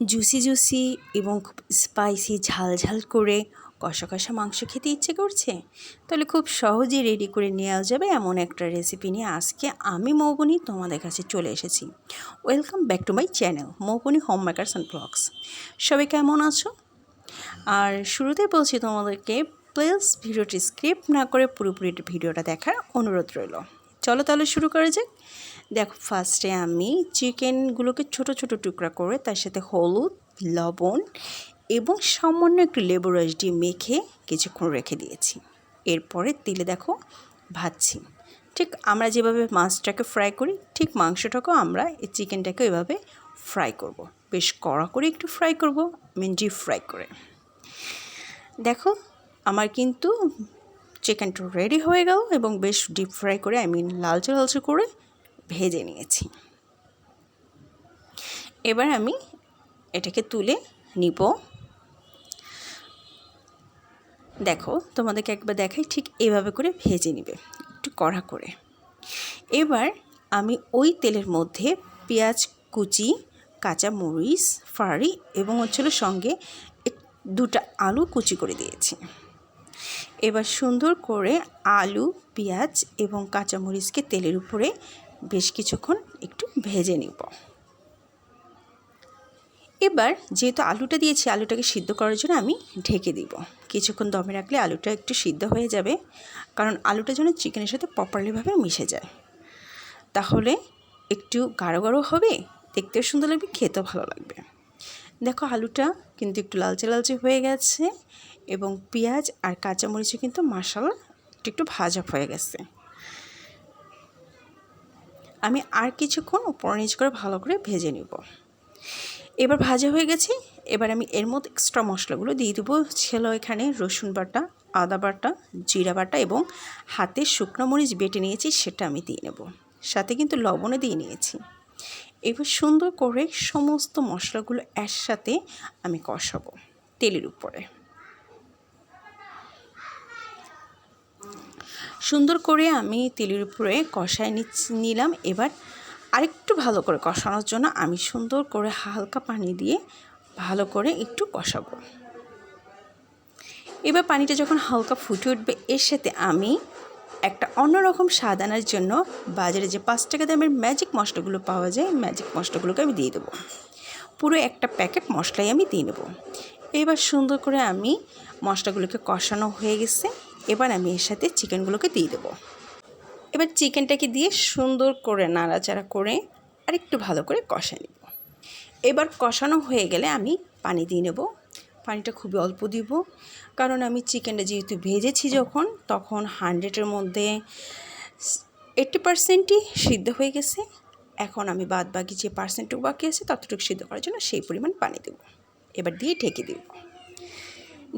Juicy juicy এবং খুব spicy ঝাল ঝাল করে কষা কষা মাংস খেতে ইচ্ছে করছে? তাহলে খুব সহজেই রেডি করে নেওয়া যাবে এমন একটা রেসিপি নিয়ে আজকে আমি মৌবনি তোমাদের কাছে চলে এসেছি। Welcome back to my channel Moubani home makers and blogs সবাই কেমন আছো? আর শুরুতে বলছি তোমাদেরকে প্লিজ ভিডিওটি স্ক্রিপ্ট না করে পুরোপুরি ভিডিওটা দেখার অনুরোধ রইল। চলো তাহলে শুরু করা যাক। দেখো ফার্স্টে আমি চিকেনগুলোকে ছোট ছোট টুকরা করে তার সাথে হলুদ, লবণ এবং সামান্য একটু লেবু রস দিয়ে মেখে কিছুক্ষণ রেখে দিয়েছি। এরপরে তেলে দেখো ভাজছি। ঠিক আমরা যেভাবে মাছটাকে ফ্রাই করি, ঠিক মাংসটাকেও আমরা এই চিকেনটাকে এভাবে ফ্রাই করব। বেশ কড়া করে একটু ফ্রাই করব মিন ডিপ ফ্রাই করে। দেখো, আমার কিন্তু চিকেনটা রেডি হয়ে গেল এবং বেশ ডিপ ফ্রাই করে আই মিন লালচে লালচে করে ভেজে নিয়েছি। এবার আমি এটাকে তুলে নিব। দেখো, তোমাদেরকে একবার দেখাই ঠিক এভাবে করে ভেজে নিবে, একটু কড়া করে। এবার আমি ওই তেলের মধ্যে পেঁয়াজ, কুচি, কাঁচা মরিচ ফাড়ি এবং হচ্ছিল সঙ্গে দুটা আলু কুচি করে দিয়েছি। এবার সুন্দর করে আলু, পেঁয়াজ এবং কাঁচামরিচকে তেলের উপরে বেশ কিছুক্ষণ একটু ভেজে নিব। এবার যেহেতু আলুটা দিয়েছি, আলুটাকে সিদ্ধ করার জন্য আমি ঢেকে দিব। কিছুক্ষণ দমে রাখলে আলুটা একটু সিদ্ধ হয়ে যাবে, কারণ আলুটা যেন চিকেনের সাথে প্রপারলিভাবে মিশে যায়। তাহলে একটু গাঢ় গাঢ় হবে, দেখতেও সুন্দর লাগবে, খেতেও ভালো লাগবে। দেখো আলুটা কিন্তু একটু লালচে লালচে হয়ে গেছে এবং পেঁয়াজ আর কাঁচামরিচও কিন্তু মশালা একটু একটু ভাজা হয়ে গেছে। আমি আর কিছুক্ষণ উপর নিচ করে ভালো করে ভেজে নিব। এবার ভাজা হয়ে গেছে, এবার আমি এর মধ্যে এক্সট্রা মশলাগুলো দিয়ে দেবো। ছিল এখানে রসুন বাটা, আদা বাটা, জিরা বাটা এবং হাতে শুকনো মরিচ বেটে নিয়েছি, সেটা আমি দিয়ে নেব। সাথে কিন্তু লবণও দিয়ে নিয়েছি। এবার সুন্দর করে সমস্ত মশলাগুলো একসাথে আমি কষাবো তেলের উপরে। সুন্দর করে আমি তেলের উপরে কষায় নিলাম। এবার আরেকটু ভালো করে কষানোর জন্য আমি সুন্দর করে হালকা পানি দিয়ে ভালো করে একটু কষাবো। এবার পানিটা যখন হালকা ফুটে উঠবে, এর সাথে আমি একটা অন্যরকম স্বাদ আনার জন্য বাজারে যে পাঁচ টাকা দামের ম্যাজিক মশলাগুলো পাওয়া যায় ম্যাজিক মশলাগুলোকে আমি দিয়ে দেবো। পুরো একটা প্যাকেট মশলাই আমি দিয়ে নেব। এবার সুন্দর করে আমি মশলাগুলোকে কষানো হয়ে গেছে। এবার আমি এর সাথে চিকেনগুলোকে দিয়ে দেবো। এবার চিকেনটাকে দিয়ে সুন্দর করে নাড়াচাড়া করে আরেকটু ভালো করে কষা নেব। এবার কষানো হয়ে গেলে আমি পানি দিয়ে নেব। পানিটা খুবই অল্প দিব। কারণ আমি চিকেনটা যেহেতু ভেজেছি যখন, তখন হান্ড্রেডের মধ্যে এইট্টি পারসেন্টই সিদ্ধ হয়ে গেছে। এখন আমি বাদ বাকি যে পার্সেন্টটুকু বাকি আছে, ততটুকু সিদ্ধ করার জন্য সেই পরিমাণ পানি দেব। এবার দিয়ে ঢেকে দেব।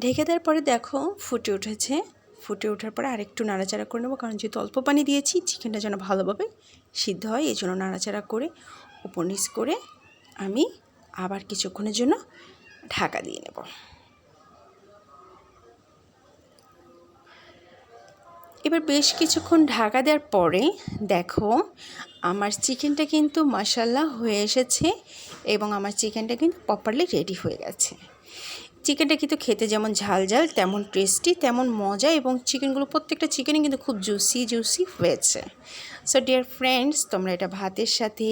ঢেকে দেওয়ার পরে দেখো ফুটে উঠেছে। ফুটে ওঠার পরে আরেকটু নাড়াচাড়া করে নেব, কারণ যেহেতু অল্প পানি দিয়েছি, চিকেনটা যেন ভালোভাবে সিদ্ধ হয়, এই জন্য নাড়াচাড়া করে উপর নিচ করে আমি আবার কিছুক্ষণের জন্য ঢাকা দিয়ে নেব। এবার বেশ কিছুক্ষণ ঢাকা দেওয়ার পরে দেখো, আমার চিকেনটা কিন্তু মশাল্লা হয়ে এসেছে এবং আমার চিকেনটা কিন্তু প্রপারলি রেডি হয়ে গেছে। চিকেনটা কিন্তু খেতে যেমন ঝাল ঝাল, তেমন টেস্টি তেমন মজা এবং চিকেনগুলো প্রত্যেকটা চিকেনই কিন্তু খুব জুসি জুসি হয়েছে। সো ডিয়ার ফ্রেন্ডস তোমরা এটা ভাতের সাথে,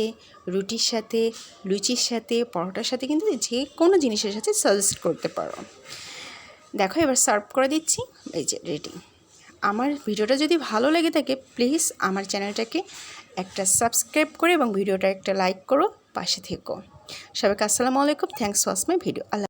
রুটির সাথে, লুচির সাথে, পরোটার সাথে কিন্তু যে কোনো জিনিসের সাথে সাজেস্ট করতে পারো। দেখো, এবার সার্ভ করে দিচ্ছি। এই যে রেডি আমার ভিডিওটা যদি ভালো লেগে থাকে প্লিজ আমার চ্যানেলটাকে একটা সাবস্ক্রাইব করে এবং ভিডিওটা একটা লাইক করো, পাশে থেকো। সবাইকে আসসালামু আলাইকুম। থ্যাংকস ওয়াস মাই ভিডিও আল্লাহ